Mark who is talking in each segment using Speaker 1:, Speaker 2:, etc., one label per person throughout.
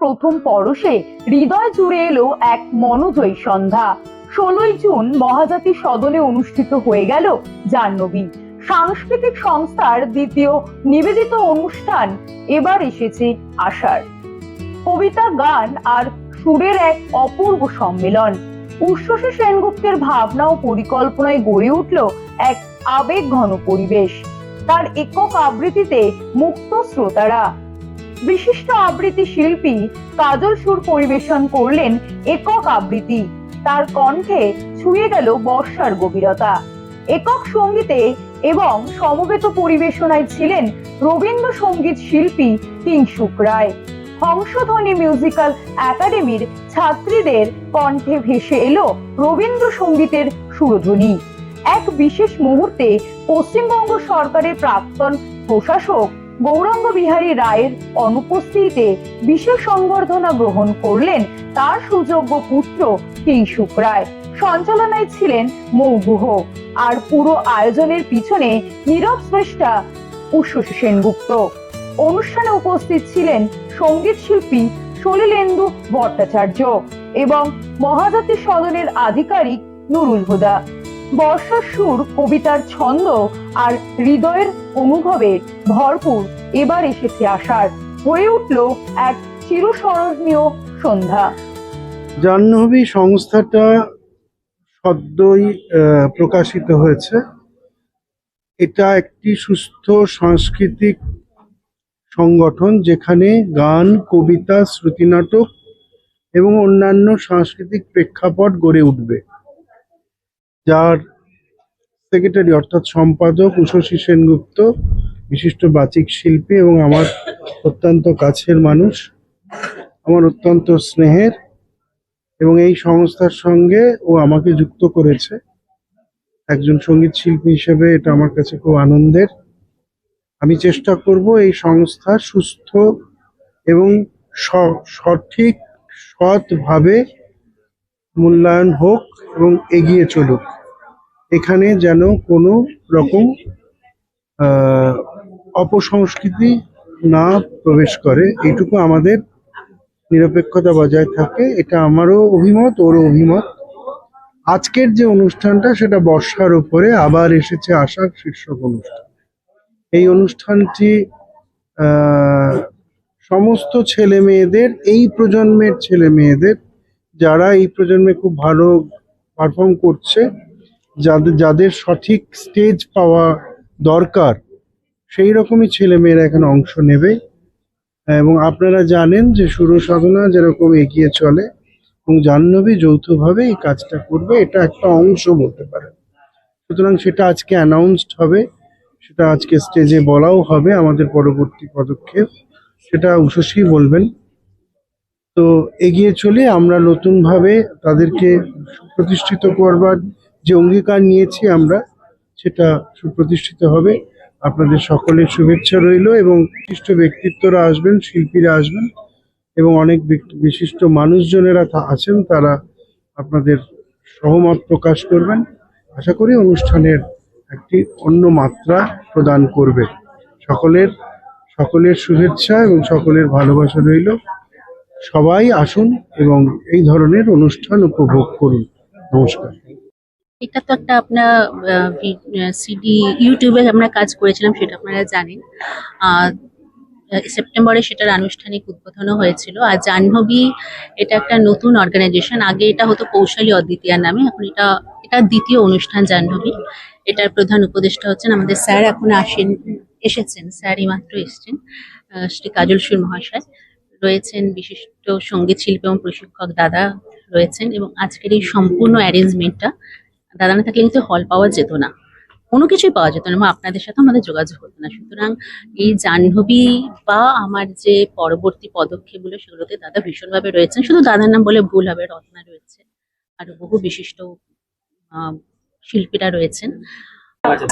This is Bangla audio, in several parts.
Speaker 1: প্রথম পরশে হৃদয় জুড়ে এলো এক মনোজয়ী সন্ধ্যা। ষোলোই জুন মহাজাতি সদনে অনুষ্ঠিত হয়ে গেল জাহ্নবী। সাংস্কৃতিক সংস্থার দ্বিতীয় নিবেদিত অনুষ্ঠান এবার এসেছে আষাঢ়। কবিতা, গান আর সুরের এক অপূর্ব সম্মেলন। উচ্ছ্বাসী সেনগুপ্তের ভাবনা ও পরিকল্পনায় গড়ে উঠল এক আবেগ ঘন পরিবেশ। তার একক আবৃত্তিতে মুক্ত শ্রোতারা বিশিষ্ট আবৃত্তি শিল্পী কাজল সুর পরিবেশন করলেন একক আবৃত্তি। তার কণ্ঠে ছুঁয়ে গেল বর্ষার গভীরতা। একক সঙ্গীতে এবং সমবেত পরিবেশনায় ছিলেন রবীন্দ্রসঙ্গীত শিল্পী কিংসুক রায়। হংসধ্বনি মিউজিক্যাল একাডেমির ছাত্রীদের কণ্ঠে ভেসে এলো রবীন্দ্রসঙ্গীতের সুরধ্বনি। এক বিশেষ মুহূর্তে পশ্চিমবঙ্গ সরকারের প্রাক্তন প্রশাসক গৌরাঙ্গ বিহারী রায়ের অনুপস্থিতিতে বিশেষ সংবর্ধনা গ্রহণ করলেন তার সুযোগ্য পুত্র কিংসুক রায়। সঞ্চালনায় ছিলেন মৌগুহ আর পুরো আয়োজনের পিছনে নীরব স্রষ্টা উচ্ছ্বসী সেনগুপ্ত। অনুষ্ঠানে উপস্থিত ছিলেন সংগীত শিল্পী সলিলেন্দু ভট্টাচার্য এবং মহাজাতি সদনের আধিকারিক নুরুল হুদা। বর্ষার সুর, কবিতার ছন্দ আর হৃদয়ের অনুভবে ভরপুর এবার এসেছে আসার হয়ে উঠল এক চিরস্মরণীয় সন্ধ্যা।
Speaker 2: জাহ্নবী সংস্থাটা সদ্যই প্রকাশিত হয়েছে। এটা একটি সুস্থ সাংস্কৃতিক সংগঠন যেখানে গান, কবিতা, শ্রুতিনাটক এবং অন্যান্য সাংস্কৃতিক প্রেক্ষাপট গড়ে উঠবে। যার সেক্রেটারি অর্থাৎ সম্পাদক উষসী সেনগুপ্ত, বিশিষ্ট বাচিক শিল্পী এবং আমার অত্যন্ত কাছের মানুষ, আমার অত্যন্ত স্নেহের এবং এই সংস্থার সঙ্গে ও আমাকে যুক্ত করেছে। একজন সংগীত শিল্পী হিসেবে এটা আমার কাছে খুব আনন্দের। আমি চেষ্টা করব এই সংস্থা সুস্থ এবং সঠিক, সৎভাবে মূল্যায়ন হোক এবং এগিয়ে চলুক। এখানে যেন কোনো রকম অপসংস্কৃতি না প্রবেশ করে। এইটুকু আমাদের নিরপেক্ষতা বজায় থাকে। এটা আমারও অভিমত, ওরও অভিমত। আজকের যে অনুষ্ঠানটা, সেটা বর্ষার উপরে আবার এসেছে আসার শীর্ষক অনুষ্ঠান। এই অনুষ্ঠানটি সমস্ত ছেলে মেয়েদের, এই প্রজন্মের ছেলে মেয়েদের, যারা এই প্রজন্মে খুব ভালো পারফর্ম করছে যাদের যাদের সঠিক স্টেজ পাওয়া দরকার, সেই রকমই ছেলে মেয়েরা এখানে অংশ নেবে। এবং আপনারা জানেন যে সুর সাধনা যেরকম এগিয়ে চলে এবং জাহ্নবী যৌথভাবে এই কাজটা করবে, এটা একটা অংশ বলতে পারেন। সুতরাং সেটা আজকে অ্যানাউন্সড হবে, সেটা আজকে স্টেজে বলাও হবে আমাদের পরবর্তী পদক্ষেপ। সেটা উষসী বলবেন। তো এগিয়ে চলে আমরা নতুনভাবে তাদেরকে সুপ্রতিষ্ঠিত করবার যে অঙ্গীকার নিয়েছি আমরা, সেটা সুপ্রতিষ্ঠিত হবে। আপনাদের সকলের শুভেচ্ছা রইল এবং বিশিষ্ট ব্যক্তিত্বরা আসবেন, শিল্পীরা আসবেন এবং অনেক বিশিষ্ট মানুষজনেরা আছেন, তারা আপনাদের সহমত প্রকাশ করবেন। আশা করি অনুষ্ঠানের একটি অন্য মাত্রা প্রদান করবে। সকলের সকলের শুভেচ্ছা এবং সকলের ভালোবাসা রইল। সবাই আসুন এবং এই ধরনের অনুষ্ঠান উপভোগ করুন। নমস্কার।
Speaker 3: এটা তো একটা আপনার সিডি ইউটিউবে আমরা কাজ করেছিলাম, সেটা আপনারা জানেন। সেপ্টেম্বরে সেটার আনুষ্ঠানিক উদ্বোধনও হয়েছিল। আর জাহ্নবী এটা একটা নতুন অর্গানাইজেশন আগে এটা হতো কৌশলী অদ্বিতীয়ার নামে, এখন এটা এটা দ্বিতীয় অনুষ্ঠান জাহ্নবী এটার প্রধান উপদেষ্টা হচ্ছেন আমাদের স্যার, এখন আসেন, এসেছেন, স্যার এইমাত্র এসেছেন শ্রী কাজল সুর মহাশয়। রয়েছেন বিশিষ্ট সংগীত শিল্পী এবং প্রশিক্ষক দাদা রয়েছেন এবং আজকের এই সম্পূর্ণ অ্যারেঞ্জমেন্টটা দাদা না থাকলে কিন্তু হল পাওয়া যেত না। কোনো কিছুই পাওয়া যেত না বা আপনাদের সাথে আমাদের যোগাযোগ হতো না। সুতরাং এই জাহ্নবী বা আমার যে পরবর্তী পদক্ষেপগুলো সেগুলোতে দাদা ভীষণভাবে রয়েছেন। শুধু দাদার নাম বলে ভুল হবে, রত্না রয়েছে। আর বহু বিশিষ্ট শিল্পীরা রয়েছেন।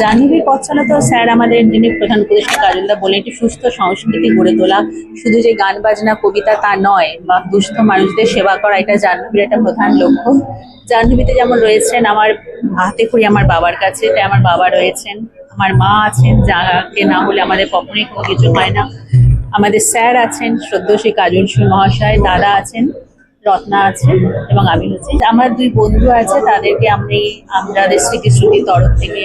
Speaker 3: জাহ্নবীর পথ চলা তো স্যার আমাদের যিনি প্রধান উপদেষ্টা কাজলদা বলে একটি সুস্থ সংস্কৃতি গড়ে তোলা। শুধু যে গান, বাজনা, কবিতা তা নয়, বা দুস্থ মানুষদের সেবা করা, এটা জাহ্নবীর একটা প্রধান লক্ষ্য। জাহ্নবীতে যেমন রয়েছেন আমার হাতে করি আমার বাবার কাছে, তাই আমার বাবা রয়েছেন। আমার মা আছেন, যাকে না হলে আমাদের কখনোই কোনো কিছু হয় না। আমাদের স্যার আছেন শ্রদ্ধশ্রী কাজল শ্রী মহাশয়, দাদা আছেন, রত্না আছে এবং আমি হচ্ছি। আমার দুই বন্ধু আছে, তাদেরকে আমি আমাদের স্মৃতি শ্রুতির তরফ থেকে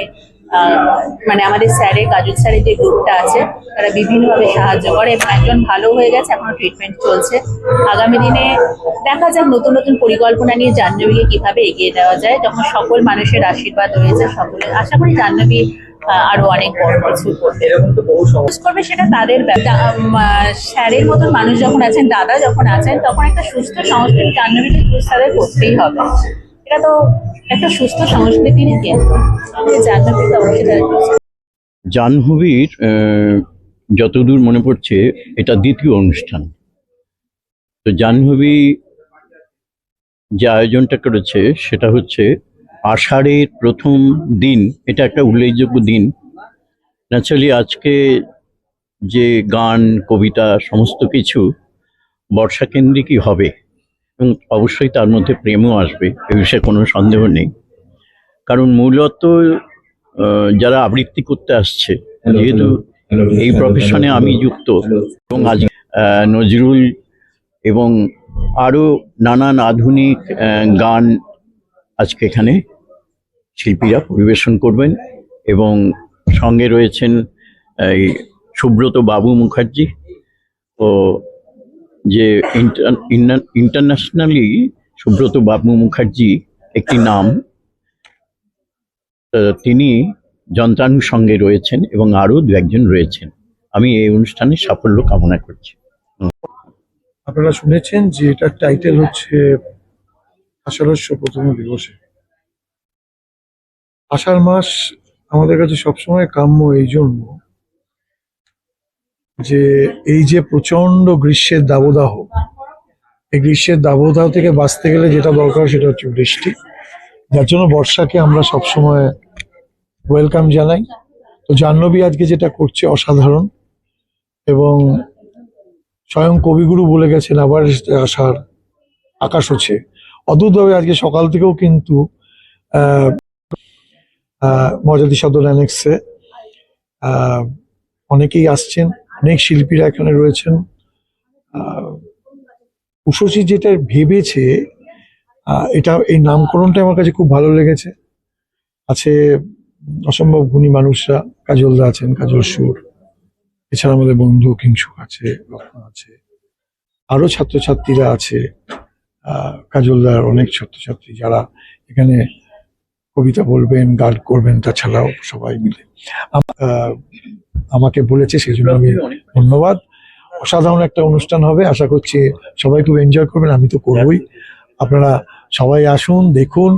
Speaker 3: মানে আমাদের স্যারের কাজল স্যারের যে গ্রুপটা আছে তারা বিভিন্নভাবে সাহায্য করে এবং একজন ভালো হয়ে গেছে এখনও ট্রিটমেন্ট চলছে। আগামী দিনে দেখা যাক নতুন নতুন পরিকল্পনা নিয়ে জাহ্নবীকে কীভাবে এগিয়ে দেওয়া যায় যখন সকল মানুষের আশীর্বাদ রয়েছে সকলের। আশা করি জাহ্নবী আরও অনেক বড় কিছু করবে। করবে সেটা তাদের স্যারের মতন মানুষ যখন আছেন দাদা যখন আছেন তখন একটা সুস্থ সংস্কৃতি জাহ্নবীকে তাদের করতেই হবে। এটা তো একটা সুস্থ সংস্কৃতির
Speaker 4: জাহ্নবীর যতদূর মনে পড়ছে, এটা দ্বিতীয় অনুষ্ঠান। তো জাহ্নবী যে আয়োজনটা করেছে, সেটা হচ্ছে আষাঢ়ের প্রথম দিন। এটা একটা উল্লেখযোগ্য দিন। ন্যাচারালি আজকে যে গান, কবিতা, সমস্ত কিছু বর্ষাকেন্দ্রিকই হবে। এবং অবশ্যই তার মধ্যে প্রেমও আসবে এ বিষয়ে কোনো সন্দেহ নেই। কারণ মূলত যারা আবৃত্তি করতে আসছে যেহেতু এই প্রফেশনে আমি যুক্ত এবং আজ নজরুল এবং আরও নানান আধুনিক গান আজকে এখানে শিল্পীরা পরিবেশন করবেন এবং সঙ্গে রয়েছেন এই সুব্রত বাবু মুখার্জি ও যে ইন্টারন্যাশনালি সুব্রত বাবু মুখার্জি একটি নাম তিনি যন্ত্রাণুর সঙ্গে রয়েছেন এবং আরও দু একজন রয়েছেন। আমি এই অনুষ্ঠানে সাফল্য কামনা করছি।
Speaker 5: আপনারা শুনেছেন যে এটার টাইটেল হচ্ছে আষাঢ়স্য প্রথম দিবসে। আষাঢ় মাস আমাদের কাছে সবসময় কাম্য এই জন্য যে এই যে প্রচণ্ড গ্রীষ্মের দাবদাহ, এই গ্রীষ্মের দাবদাহ থেকে বাঁচতে গেলে যেটা দরকার সেটা হচ্ছে বৃষ্টি। যার জন্য বর্ষাকে আমরা সবসময় ওয়েলকাম জানাই। তো জাহ্নবী আজকে যেটা করছে অসাধারণ এবং স্বয়ং কবিগুরু বলে গেছেন, আবার আসার আকাশ হচ্ছে। অদ্ভুতভাবে আজকে সকাল থেকেও কিন্তু মজাদি সদর অ্যানেক্সে অনেকেই আসছেন। অনেক শিল্পীরা এখানে রয়েছেন। উষসী যেটা ভেবেছে এটা এই নামকরণটা আমার কাছে খুব ভালো লেগেছে। আছে অসম্ভব গুণী মানুষরা, কাজলদা আছেন, কাজল সুর, এছাড়া আমাদের বন্ধু কিংসুক আছে আছে আরও ছাত্রছাত্রীরা আছে। কাজলদার অনেক ছাত্রছাত্রী যারা এখানে কবিতা বলবেন, গান করবেন, তাছাড়াও সবাই মিলে। আমাকে বলেছে সেই জন্য আমি ধন্যবাদ। অসাধারণ একটা অনুষ্ঠান হবে, আশা করছি সবাই খুব এনজয় করবেন, আমি তো করবই। আপনারা সবাই আসুন, দেখুন